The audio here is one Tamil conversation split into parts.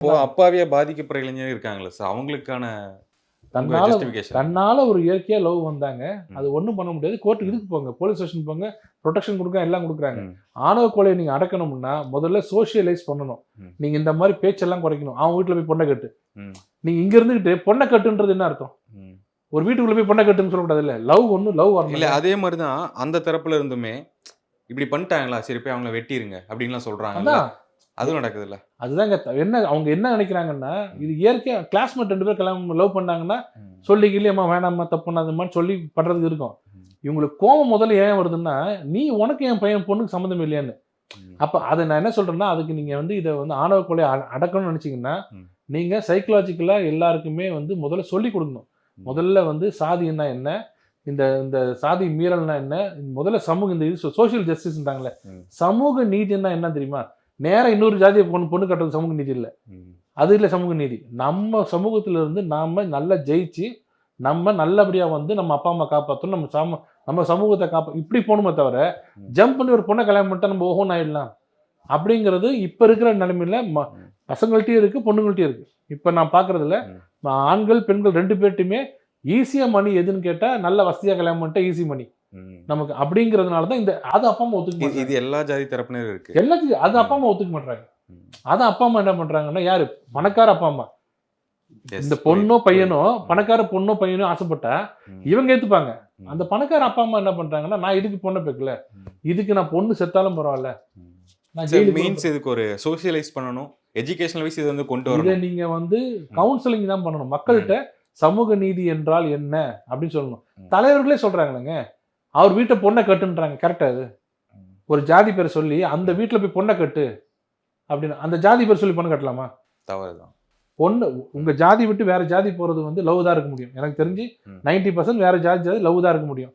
இப்போ அப்பாவியா பாதிக்கப்படுற இளைஞர்கள் இருக்காங்களே சார் அவங்களுக்கான தன்னால தன்னால ஒரு இயற்கையா லவ் வந்தாங்க. அது ஒண்ணும் பண்ண முடியாது. கோர்ட்டுக்கு இதுக்கு போங்க. போலீஸ் ஸ்டேஷன் போங்க. ப்ரொடெக்ஷன் கொடுக்க எல்லாம் கொடுக்குறாங்க. ஆணவ கொலையை நீங்க அடக்கணும்னா முதல்ல சோஷியலைஸ் பண்ணணும். நீங்க இந்த மாதிரி பேச்செல்லாம் குறைக்கணும். அவன் வீட்டுல போய் பொண்ணை கட்டு. நீங்க இங்க இருந்துகிட்டு பொண்ணை கட்டுன்றது என்ன அர்த்தம்? ஒரு வீட்டுக்குள்ள போய் பொண்ணை கட்டுன்னு சொல்லக்கூடாது இல்ல? லவ் ஒண்ணு லவ் இல்ல வரணும் அதே மாதிரிதான் அந்த தரப்புல இருந்துமே இப்படி பண்ணிட்டாங்களா? சரி போய் அவங்கள வெட்டிருங்க அப்படின்லாம் சொல்றாங்க. அதுவும் நடக்குது இல்ல அதுதாங்க என்ன அவங்க என்ன நினைக்கிறாங்கன்னா இது இயற்கையா கிளாஸ்மேட் ரெண்டு பேர் கல்யாணம் லவ் பண்ணாங்கன்னா சொல்லி கிளியம்மா வேணாம்மா தப்பு பண்ணாதம்மான்னு சொல்லி பண்றதுக்கு இருக்கும். இவங்களுக்கு கோபம் முதல்ல ஏன் வருதுன்னா நீ உனக்கு என் பையன் பொண்ணுக்கு சம்மந்தம் இல்லையான்னு அப்ப அதை நான் என்ன சொல்றேன்னா அதுக்கு நீங்க வந்து இதை வந்து ஆணவ கொலை அடக்கணும்னு நினைச்சீங்கன்னா ம். நீங்க சைக்கலாஜிக்கலா எல்லாருக்குமே வந்து முதல்ல சொல்லி கொடுக்கணும். முதல்ல வந்து சாதின்னா என்ன இந்த இந்த சாதி மீறல்னா என்ன முதல்ல சமூக இந்த இது சோஷியல் ஜஸ்டிஸ்ன்றாங்களே. சமூக நீதினா என்ன தெரியுமா நேரா இன்னொரு ஜாதியை பொண்ணு பொண்ணு கட்டுறது சமூக நீதி இல்லை அது இல்லை சமூக நீதி நம்ம சமூகத்துல இருந்து நாம நல்லா ஜெயிச்சு நம்ம நல்லபடியா வந்து நம்ம அப்பா அம்மா காப்பாற்றணும் நம்ம சம நம்ம சமூகத்தை காப்பா இப்படி போகணுமே தவிர. ஜம்ப் பண்ணி ஒரு பொண்ணை கல்யாணம் பண்ணிட்டா நம்ம ஓஹோன்னு ஆயிடலாம் அப்படிங்கிறது இப்ப இருக்கிற நிலைமையில ம- ம். பசங்கள்ட்டையும் இருக்கு பொண்ணுங்கள்ட்டையும் இருக்கு இப்ப நான் பாக்குறதுல ம். ஆண்கள் பெண்கள் ரெண்டு பேர்ட்டையுமே ஈஸியா மணி எதுன்னு கேட்டா நல்ல வசதியா கல்யாணம் பண்ணிட்டா ஈஸி மணி நமக்கு அப்படிங்கிறதுனால தான் இந்த அது அப்பா அம்மா ஒத்துக்க இது எல்லா ஜாதி தரப்பினரும் இருக்கு. எல்லாத்தையும் அது அப்பா அம்மா ஒத்துக்க மாட்டாங்க ம். அதான் அப்பா அம்மா என்ன பண்றாங்கன்னா யாரு? பணக்கார அப்பா அம்மா. இந்த பொண்ணோ பையனோ. பணக்கார பொண்ணோ பையனோ ஆசைப்பட்டா. இவங்க ஏத்துப்பாங்க. அந்த பணக்கார அப்பா அம்மா என்ன பண்றாங்கன்னா நான் இதுக்கு பொண்ணை பெக்கல. இதுக்கு நான் பொண்ணு செத்தாலும் பரவாயில்ல. நான் மீன்ஸ் இதுக்கு ஒரு சோசியலைஸ் பண்ணணும். எஜுகேஷனல் வைஸ் இது வந்து கொண்டு வரணும். நீங்க வந்து கவுன்சிலிங் தான் பண்ணணும். மக்கள்கிட்ட சமூக நீதி என்றால் என்ன? அப்படின்னு சொல்லணும். தலைவர்களே சொல்றாங்களேங்க அவர் வீட்டை பொண்ணை கட்டுன்றாங்க கரெக்டா அது. ஒரு ஜாதி பேரை சொல்லி அந்த வீட்டுல போய் பொண்ணை கட்டு அப்படின்னு அந்த ஜாதி பேர் சொல்லி பொண்ணு கட்டலாமா தவறுதான் பொண்ணு உங்க ஜாதி விட்டு வேற ஜாதி போறது வந்து லவ் தான் இருக்க முடியும் எனக்கு தெரிஞ்சு. நைன்டி பர்சன்ட் வேற ஜாதி ஜாதி லவ் தான் இருக்க முடியும்.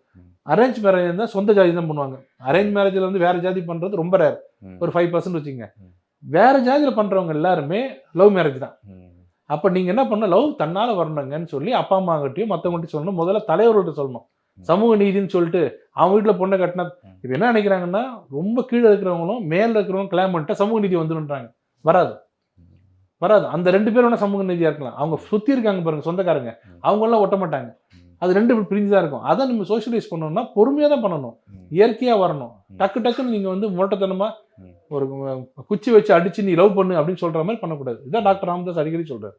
அரேஞ்ச் மேரேஜ் இருந்தால் சொந்த ஜாதி தான் பண்ணுவாங்க அரேஞ்ச் மேரேஜ்ல வந்து வேற ஜாதி பண்றது ரொம்ப ரேர். ஒரு ஃபைவ் பர்சன்ட் வச்சுங்க. வேற ஜாதியில பண்றவங்க எல்லாருமே லவ் மேரேஜ் தான். அப்ப நீங்க என்ன பண்ண லவ் தன்னால வரணுங்கன்னு சொல்லி அப்பா அம்மா கிட்டயும் மத்தவங்ககிட்ட சொல்லணும் முதல்ல தலைவர்கள்ட்ட சொல்லணும். சமூக நீதின்னு சொல்லிட்டு அவங்க வீட்டுல பொண்ணை கட்டினா. இப்ப என்ன நினைக்கிறாங்கன்னா ரொம்ப கீழே இருக்கிறவங்களும் மேல இருக்கிறவங்க கல்யாணம் பண்ணிட்டா சமூக நீதி வந்துடுன்றாங்க வராது. வராது. அந்த ரெண்டு பேரும் வேணா சமூக நீதியா இருக்கலாம். அவங்க சுத்தி இருக்காங்க பாருங்க சொந்தக்காரங்க. ம். அவங்க எல்லாம் ஒட்ட மாட்டாங்க. அது ரெண்டு பிரிஞ்சு தான் இருக்கும். அதை நம்ம சோஷியலைஸ் பண்ணணும்னா பொறுமையா தான் பண்ணணும். ம். இயற்கையா வரணும். டக்கு டக்குன்னு நீங்க வந்து முரட்டத்தனமா ம். ஒரு குச்சி வச்சு அடிச்சு நீ லவ் பண்ணு அப்படின்னு சொல்ற மாதிரி பண்ணக்கூடாது. இதான் டாக்டர் ராமதாஸ் அடிக்கடி சொல்றாரு.